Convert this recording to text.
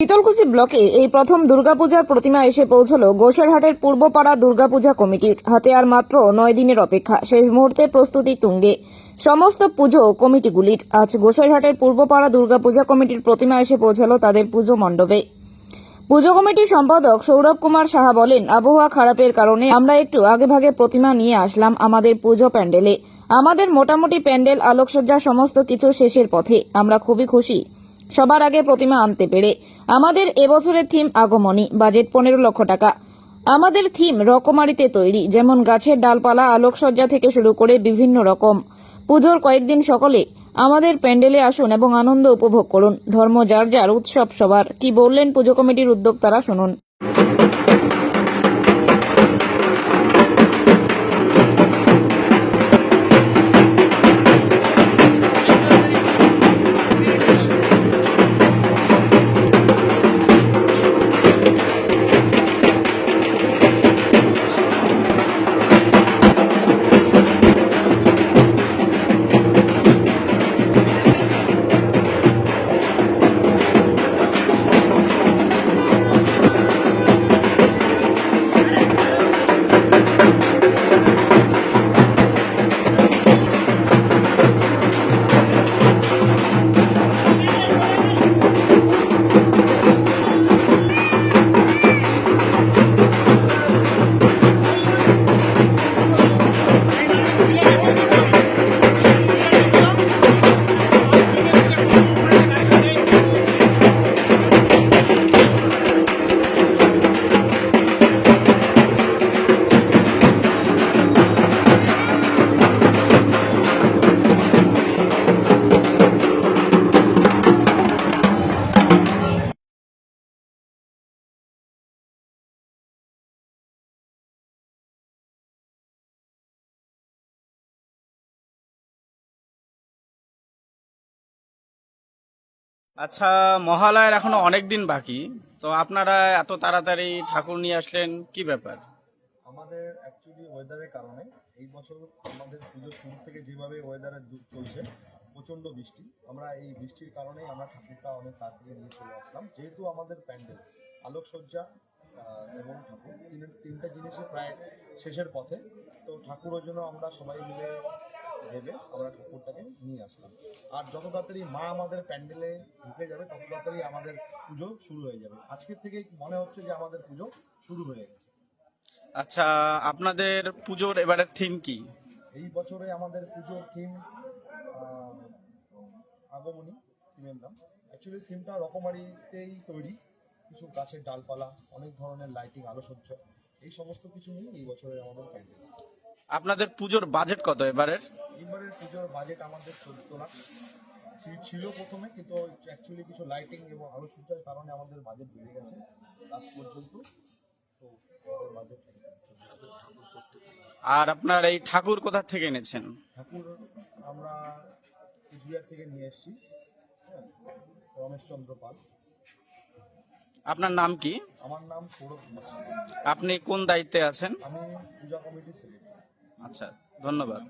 শীতলকুচি ব্লকে এই প্রথম দুর্গাপূজার প্রতিমা এসে পৌঁছল গোসাইরহাটের পূর্বপাড়া দুর্গাপূজা কমিটির হাতে আর মাত্র নয় দিনের অপেক্ষা। শেষ মুহূর্তে প্রস্তুতি তুঙ্গে। সমস্ত পুজো কমিটিগুলির আজ গোসাইরহাটের পূর্বপাড়া দুর্গাপূজা কমিটির প্রতিমা এসে পৌঁছালো তাদের পুজো মণ্ডপে। পুজো কমিটির সম্পাদক সৌরভ কুমার সাহা বলেন, আবহাওয়া খারাপের কারণে আমরা একটু আগেভাগে প্রতিমা নিয়ে আসলাম আমাদের পুজো প্যান্ডেলে। আমাদের মোটামুটি প্যান্ডেল, আলোকসজ্জা, সমস্ত কিছু শেষের পথে। আমরা খুবই খুশি। সবার আগে প্রতিমা আনতে পেরে আমাদের এবছরের থিম আগমনী, বাজেট পনেরো লক্ষ টাকা। আমাদের থিম রকমারিতে তৈরি, যেমন গাছের ডালপালা, আলোকসজ্জা থেকে শুরু করে বিভিন্ন রকম। পুজোর কয়েকদিন সকলে আমাদের প্যান্ডেলে আসুন এবং আনন্দ উপভোগ করুন। ধর্ম যার যার, উৎসব সবার। কি বললেন পুজো কমিটির উদ্যোক্তারা শুনুন। আচ্ছা মহালয়ার এখনও অনেক দিন বাকি, তো আপনারা এত তাড়াতাড়ি ঠাকুর নিয়ে আসলেন, কি ব্যাপার? আমাদের অ্যাকচুয়ালি ওয়েদারের কারণে এই বছর আমাদের পুজোর শুরু থেকে যেভাবে ওয়েদারের দুধ চলছে, প্রচণ্ড বৃষ্টি। আমরা এই বৃষ্টির কারণেই আমরা ঠাকুরটা অনেক তাড়াতাড়ি নিয়ে চলে আসলাম, যেহেতু আমাদের প্যান্ডেল, আলোকসজ্জা এবং ঠাকুর। তিন তিনটা প্রায় শেষের পথে। তো ঠাকুরের জন্য আমরা সবাই মিলে ভেবে আমরা ঠাকুরটাকে নিয়ে আসলাম। আর যত তাড়াতাড়ি মা আমাদের প্যান্ডেলে ঢুকে যাবে তত তাড়াতাড়ি আমাদের পুজো শুরু হয়ে যাবে। আজকের থেকেই মনে হচ্ছে যে আমাদের পুজো শুরু হয়ে গেছে। আচ্ছা আপনাদের পুজোর এবারের থিম কি? এই বছরে আমাদের পুজোর থিম আগমনী থিমের নাম। অ্যাকচুয়ালি থিমটা রকমারিতেই তৈরি। কিছু গাছের ডালপালা অনেক ধরনের লাইটিং আলোসজ্জা এই সমস্ত কিছু নিয়ে এই বছরের আমাদের প্যান্ডেল আপনাদের পুজোর বাজেট কত এবারের? এইবারের পুজোর বাজেট আমাদের চোদ্দ লাখ। ছিল প্রথমে কিন্তু অ্যাকচুয়ালি কিছু লাইটিং এবং আলোসজ্জার কারণে আমাদের বাজেট বেড়ে গেছে। লাস্ট পর্যন্ত। তো আমাদের বাজেট আর আপনার এই ঠাকুর কোথা থেকে এনেছেন? ঠাকুর আমরা কুচবিহার থেকে নিয়ে এসেছি। হ্যাঁ রমেশচন্দ্র পাল। আপনার নাম কি? আমার নাম সৌরভ আপনি কোন দায়িত্বে আছেন? আমি পূজা কমিটির সেক্রেটারি আচ্ছা ধন্যবাদ।